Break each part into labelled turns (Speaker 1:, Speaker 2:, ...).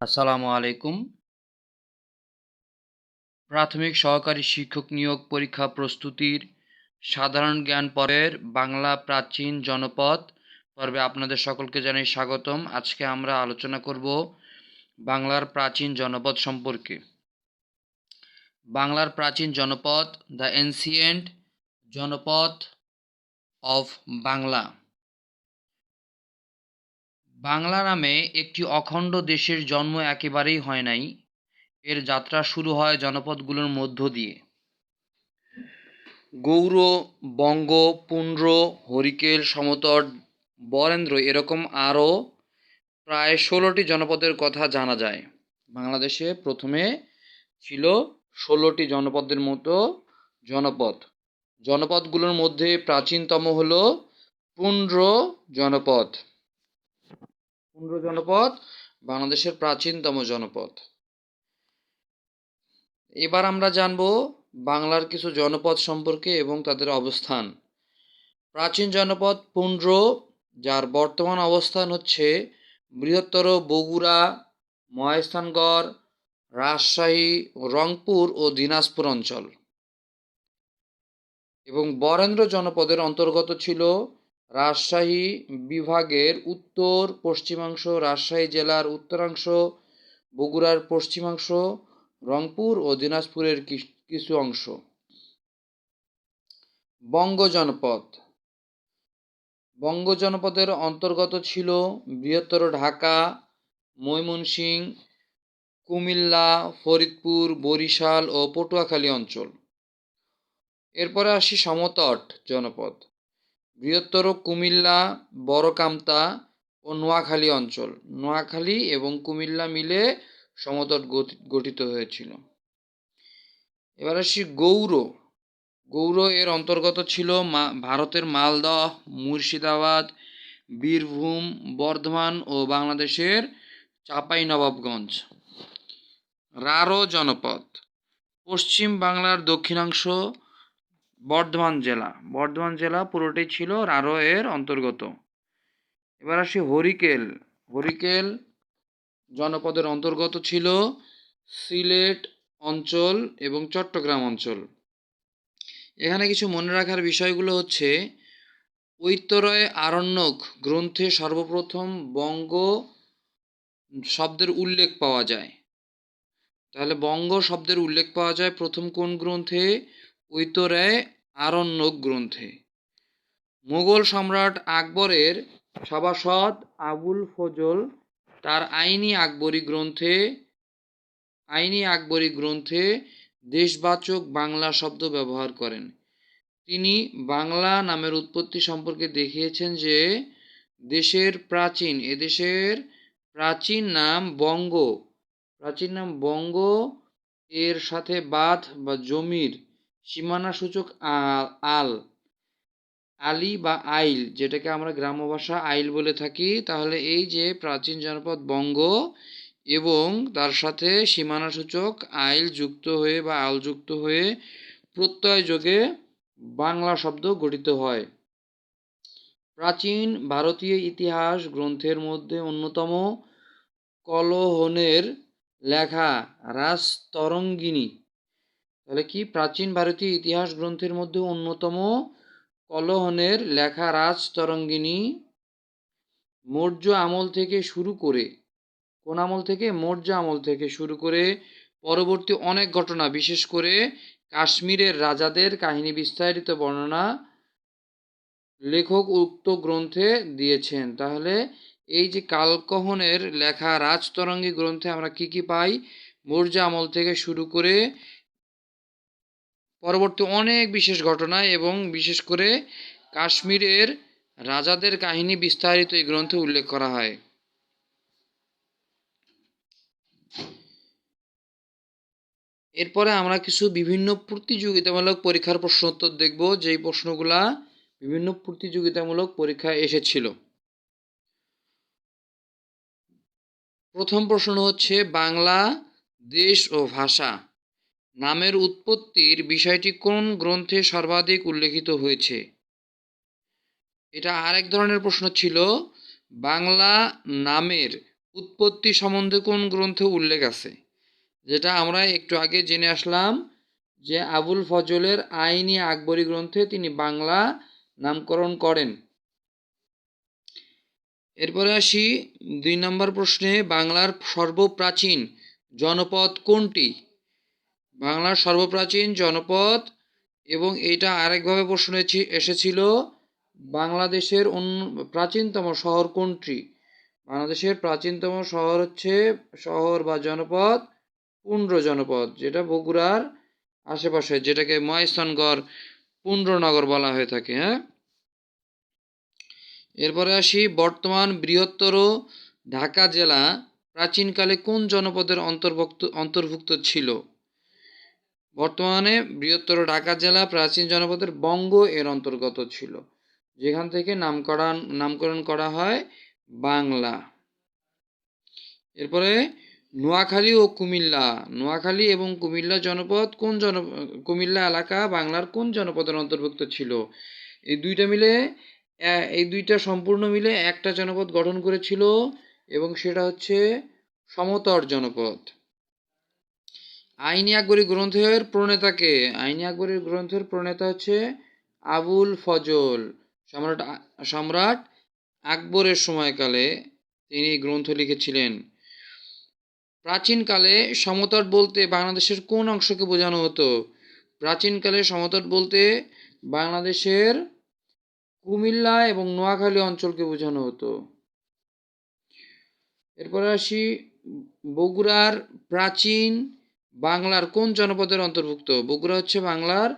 Speaker 1: আসসালামু আলাইকুম। প্রাথমিক সহকারী শিক্ষক নিয়োগ পরীক্ষা প্রস্তুতির সাধারণ জ্ঞান পর্বের বাংলা প্রাচীন জনপদ পর্বে আপনাদের সকলকে জানাই স্বাগতম। আজকে আমরা আলোচনা করব বাংলার প্রাচীন জনপদ সম্পর্কে। বাংলার প্রাচীন জনপদ the ancient janapad of Bangla Bangla নামে একটি অখণ্ড দেশের জন্ম একেবারেই হয় নাই। এর যাত্রা শুরু হয় জনপদগুলোর মধ্য দিয়ে। গৌর, বঙ্গ, পুন্ড্র, হরিকেল, সমতট, বরেন্দ্র এরকম আরও প্রায় ষোলোটি জনপদের কথা জানা যায়। বাংলাদেশে প্রথমে ছিল ষোলোটি জনপদের মতো জনপদ। জনপদগুলোর মধ্যে প্রাচীনতম হল পুন্ড্র জনপদ। পুন্ড্র জনপদ, বাংলাদেশের প্রাচীনতম জনপদ। এবার আমরা জানব বাংলার কিছু জনপদ সম্পর্কে এবং তাদের অবস্থান। প্রাচীন জনপদ পুন্ড্র যার বর্তমান অবস্থান হচ্ছে বৃহত্তর বগুড়া মহেস্থানগড় রাজশাহী, রংপুর ও দিনাজপুর অঞ্চল। এবং বরেন্দ্র জনপদের অন্তর্গত ছিল রাজশাহী বিভাগের উত্তর পশ্চিমাংশ, রাজশাহী জেলার উত্তরাংশ, বগুড়ার পশ্চিমাংশ, রংপুর ও দিনাজপুরের কিছু অংশ। বঙ্গ জনপদ। বঙ্গ জনপদের অন্তর্গত ছিল বৃহত্তর ঢাকা ময়মনসিংহ কুমিল্লা, ফরিদপুর, বরিশাল ও পটুয়াখালী অঞ্চল। এরপরে আসি সমতট জনপদ। বৃহত্তর কুমিল্লা, বড়কামতা ও নোয়াখালী অঞ্চল। নোয়াখালী এবং কুমিল্লা মিলে সমতট গঠিত হয়েছিল। এবার আসি গৌর গৌর এর অন্তর্গত ছিল ভারতের মালদহ, মুর্শিদাবাদ, বীরভূম, বর্ধমান ও বাংলাদেশের চাপাই নবাবগঞ্জ রারো জনপদ। পশ্চিম বাংলার দক্ষিণাংশ বর্ধমান জেলা। বর্ধমান জেলা পুরোটাই ছিল রারো এর অন্তর্গত। এবার আসি হরিকেল। হরিকেল জনপদের অন্তর্গত ছিল সিলেট অঞ্চল এবং চট্টগ্রাম অঞ্চল। এখানে কিছু মনে রাখার বিষয়গুলো হচ্ছে, ঐতরয় আরণ্যক গ্রন্থে সর্বপ্রথম বঙ্গ শব্দের উল্লেখ পাওয়া যায়। তাহলে বঙ্গ শব্দের উল্লেখ পাওয়া যায় প্রথম কোন গ্রন্থে? ঐতরায় আরণ্যক গ্রন্থে মোগল সম্রাট আকবরের সভাসদ আবুল ফজল তার আইনি আকবরী গ্রন্থে, আইনি আকবরী গ্রন্থে দেশবাচক বাংলা শব্দ ব্যবহার করেন। তিনি বাংলা নামের উৎপত্তি সম্পর্কে দেখিয়েছেন যে, দেশের প্রাচীন, এদেশের প্রাচীন নাম বঙ্গ। প্রাচীন নাম বঙ্গ, এর সাথে বাঁধ বা জমির সীমানা সূচক আল, আলি বা আইল, যেটাকে আমরা গ্রাম্য ভাষা আইল বলে থাকি, তাহলে এই যে প্রাচীন জনপদ বঙ্গ এবং তার সাথে সীমানা সূচক আইল যুক্ত হয়ে বা আল যুক্ত হয়ে প্রত্যয় যোগে বাংলা শব্দ গঠিত হয়। প্রাচীন ভারতীয় ইতিহাস গ্রন্থের মধ্যে অন্যতম কলহনের লেখা রাজতরঙ্গিনী। তাহলে কি প্রাচীন ভারতীয় ইতিহাস গ্রন্থের মধ্যে অন্যতম কলহনের লেখা রাজতরঙ্গিনী মৌর্য আমল থেকে শুরু করে, কোন আমল থেকে? মৌর্য আমল থেকে শুরু করে পরবর্তী অনেক ঘটনা, বিশেষ করে কাশ্মীরের রাজাদের কাহিনী বিস্তারিত বর্ণনা লেখক উক্ত গ্রন্থে দিয়েছেন। তাহলে এই যে কালকহনের লেখা রাজতরঙ্গী গ্রন্থে আমরা কি কি পাই? মৌর্য আমল থেকে শুরু করে পরবর্তী অনেক বিশেষ ঘটনা এবং বিশেষ করে কাশ্মীরের রাজাদের কাহিনী বিস্তারিত এই গ্রন্থে উল্লেখ করা হয়। এরপরে আমরা কিছু বিভিন্ন প্রতিযোগিতামূলক পরীক্ষার প্রশ্ন উত্তর দেখব, যেই প্রশ্নগুলা বিভিন্ন প্রতিযোগিতামূলক পরীক্ষায় এসেছিল। প্রথম প্রশ্ন হচ্ছে, বাংলা দেশ ও ভাষা। নামের উৎপত্তির বিষয়টি কোন গ্রন্থে সর্বাধিক উল্লেখিত হয়েছে? এটা আরেক ধরনের প্রশ্ন ছিল, বাংলা নামের উৎপত্তি সম্বন্ধে কোন গ্রন্থে উল্লেখ আছে? যেটা আমরা একটু আগে জেনে আসলাম যে আবুল ফজলের আইনি আকবরী গ্রন্থে তিনি বাংলা নামকরণ করেন। এরপরে আসি, দুই নম্বর প্রশ্নে বাংলার সর্বপ্রাচীন জনপদ কোনটি? বাংলার সর্বপ্রাচীন জনপদ এবং এটা আরেকভাবে প্রশ্ন এসে- এসেছিল, বাংলাদেশের অন্য, প্রাচীনতম শহর কোনটি? বাংলাদেশের প্রাচীনতম শহর হচ্ছে শহর বা জনপদ পুন্ড্র জনপদ, যেটা বগুড়ার আশেপাশে, যেটাকে মহেশনগর পুন্ড্রনগর বলা হয়ে থাকে হ্যাঁ? এরপরে আসি, বর্তমান বৃহত্তর ঢাকা জেলা প্রাচীনকালে কোন জনপদের অন্তর্ভুক্ত অন্তর্ভুক্ত ছিল? বর্তমানে বৃহত্তর ঢাকা জেলা প্রাচীন জনপদের বঙ্গ এর অন্তর্গত ছিল, যেখান থেকে নামকরণ নামকরণ করা হয় বাংলা। এরপরে নোয়াখালী ও কুমিল্লা। নোয়াখালী এবং কুমিল্লা জনপদ কোন জন কুমিল্লা এলাকা বাংলার কোন জনপদের অন্তর্ভুক্ত ছিল? এই দুইটা মিলে এই দুইটা সম্পূর্ণ মিলে একটা জনপদ গঠন করেছিল এবং সেটা হচ্ছে সমতর জনপদ। আইনি আকবরী গ্রন্থের প্রণেতাকে, আইনি আকবরী গ্রন্থের প্রণেতা হচ্ছে আবুল ফজল। সম্রাট সম্রাট আকবরের সময়কালে তিনি গ্রন্থ লিখেছিলেন। প্রাচীনকালে সমতট বলতে বাংলাদেশের কোন অংশকে বোঝানো হতো? প্রাচীনকালে সমতট বলতে বাংলাদেশের কুমিল্লা এবং নোয়াখালী অঞ্চলকে বোঝানো হতো। এরপরে আসি বগুড়ার প্রাচীন বাংলার কোন জনপদের অন্তর্ভুক্ত? বগুড়া হচ্ছে বাংলার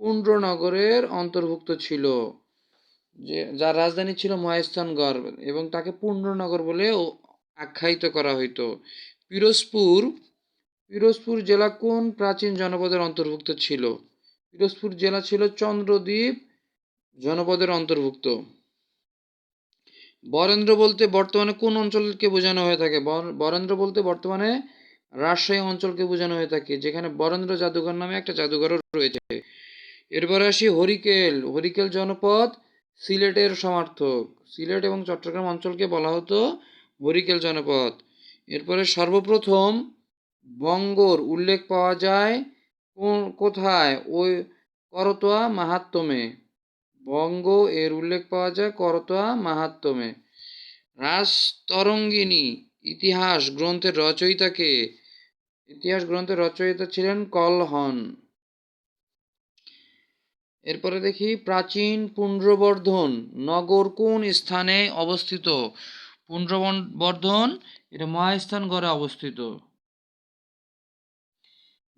Speaker 1: পুন্ড্রনগরের অন্তর্ভুক্ত ছিল, যে, যার রাজধানী ছিল মহাস্থানগড় এবং তাকে পুন্ড্রনগর বলে আখ্যায়িত করা হইতো। পিরোজপুর পিরোজপুর জেলা কোন প্রাচীন জনপদের অন্তর্ভুক্ত ছিল? পিরোজপুর জেলা ছিল চন্দ্রদ্বীপ জনপদের অন্তর্ভুক্ত। বরেন্দ্র বলতে বর্তমানে কোন অঞ্চলকে বোঝানো হয়ে থাকে? বরেন্দ্র বলতে বর্তমানে রাজশাহী অঞ্চলকে বোঝানো হয়ে থাকে, যেখানে বরেন্দ্র জাদুঘর নামে একটা জাদুঘরও রয়েছে। এরপরে আসি হরিকেল। হরিকেল জনপদ সিলেটের সমার্থক। সিলেট এবং চট্টগ্রাম অঞ্চলকে বলা হতো হরিকেল জনপদ। এরপরে সর্বপ্রথম বঙ্গর উল্লেখ পাওয়া যায় কোন- কোথায়? ওই করতোয়া মাহাত্ম্যে বঙ্গ এর উল্লেখ পাওয়া যায় করতোয়া মাহাত্ম্যে রাজতরঙ্গিনী ইতিহাস গ্রন্থের রচয়িতাকে ইতিহাস গ্রন্থের রচয়িতা ছিলেন কলহন এরপরে দেখি, প্রাচীন পুণ্ড্রবর্ধন নগর কোন স্থানে অবস্থিত? পুণ্ড্রবর্ধন এটা মহাস্থান মহাস্থানগড়ে অবস্থিত।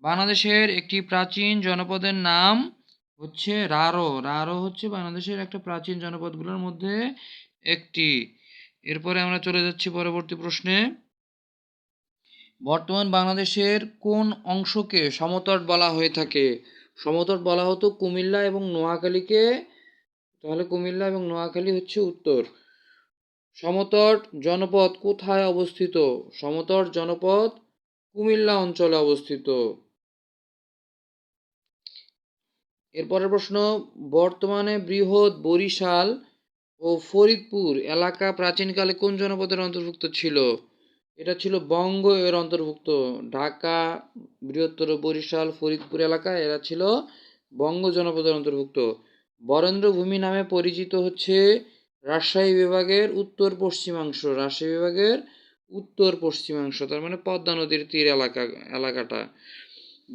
Speaker 1: বাংলাদেশের একটি প্রাচীন জনপদের নাম হচ্ছে রারো। রারো হচ্ছে বাংলাদেশের একটা প্রাচীন জনপদগুলোর মধ্যে একটি। এরপরে আমরা চলে যাচ্ছি পরবর্তী প্রশ্নে। বর্তমান বাংলাদেশের কোন অংশকে সমতট বলা হয়ে থাকে? সমতট বলা হতো কুমিল্লা এবং নোয়াখালীকে। তাহলে কুমিল্লা এবং নোয়াখালী হচ্ছে উত্তর। সমতট জনপদ কোথায় অবস্থিত? সমতট জনপদ কুমিল্লা অঞ্চলে অবস্থিত। এরপরের প্রশ্ন, বর্তমানে বৃহৎ বরিশাল ও ফরিদপুর এলাকা প্রাচীনকালে কোন জনপদের অন্তর্ভুক্ত ছিল? এটা ছিল বঙ্গ এর অন্তর্ভুক্ত। ঢাকা, বৃহত্তর বরিশাল, ফরিদপুর এলাকা, এরা ছিল বঙ্গ জনপদের অন্তর্ভুক্ত। বরেন্দ্র ভূমি নামে পরিচিত হচ্ছে রাজশাহী বিভাগের উত্তর পশ্চিমাংশ, রাজশাহী বিভাগের উত্তর পশ্চিমাংশ, তার মানে পদ্মা নদীর তীর এলাকা, এলাকাটা।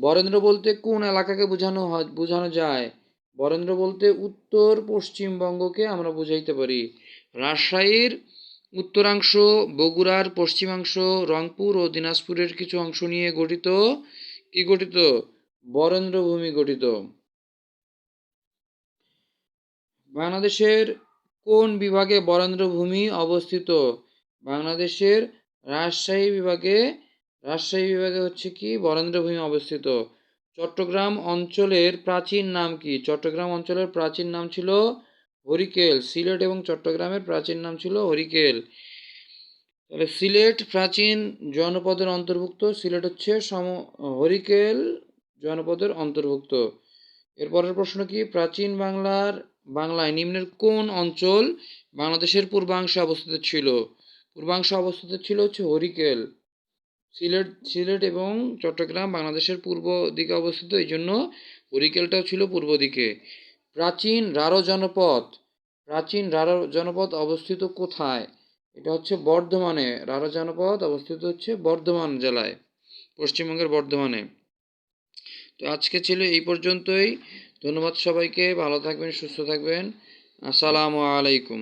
Speaker 1: বরেন্দ্র বলতে কোন এলাকাকে বোঝানো হয়, বোঝানো যায়? বরেন্দ্র বলতে উত্তর পশ্চিমবঙ্গকে আমরা বুঝাইতে পারি। রাজশাহীর উত্তরাংশ, বগুড়ার পশ্চিমাংশ, রংপুর ও দিনাজপুরের কিছু অংশ নিয়ে গঠিত। কি গঠিত? বরেন্দ্র ভূমি গঠিত। বাংলাদেশের কোন বিভাগে বরেন্দ্র ভূমি অবস্থিত? বাংলাদেশের রাজশাহী বিভাগে রাজশাহী বিভাগে হচ্ছে কি? বরেন্দ্রভূমি অবস্থিত। চট্টগ্রাম অঞ্চলের প্রাচীন নাম কি? চট্টগ্রাম অঞ্চলের প্রাচীন নাম ছিল হরিকেল, সিলেট এবং চট্টগ্রামের প্রাচীন নাম ছিল হরিকেল। তাহলে সিলেট প্রাচীন জনপদের অন্তর্ভুক্ত, সিলেট হচ্ছে সম, হরিকেল জনপদের অন্তর্ভুক্ত। এরপরের প্রশ্ন কি? প্রাচীন বাংলার, বাংলায় নিম্নের কোন অঞ্চল বাংলাদেশের পূর্বাংশে অবস্থিত ছিল? পূর্বাংশে অবস্থিত ছিল হচ্ছে হরিকেল। সিলেট সিলেট এবং চট্টগ্রাম বাংলাদেশের পূর্ব দিকে অবস্থিত এই জন্য হরিকেলটাও ছিল পূর্ব দিকে। প্রাচীন রারো জনপদ। প্রাচীন রারো জনপদ অবস্থিত কোথায়? এটা হচ্ছে বর্ধমানে। রারো জনপদ অবস্থিত হচ্ছে বর্ধমান জেলায়, পশ্চিমবঙ্গের বর্ধমানে। তো আজকে ছিল এই পর্যন্তই। ধন্যবাদ সবাইকে। ভালো থাকবেন, সুস্থ থাকবেন। আসসালামু আলাইকুম।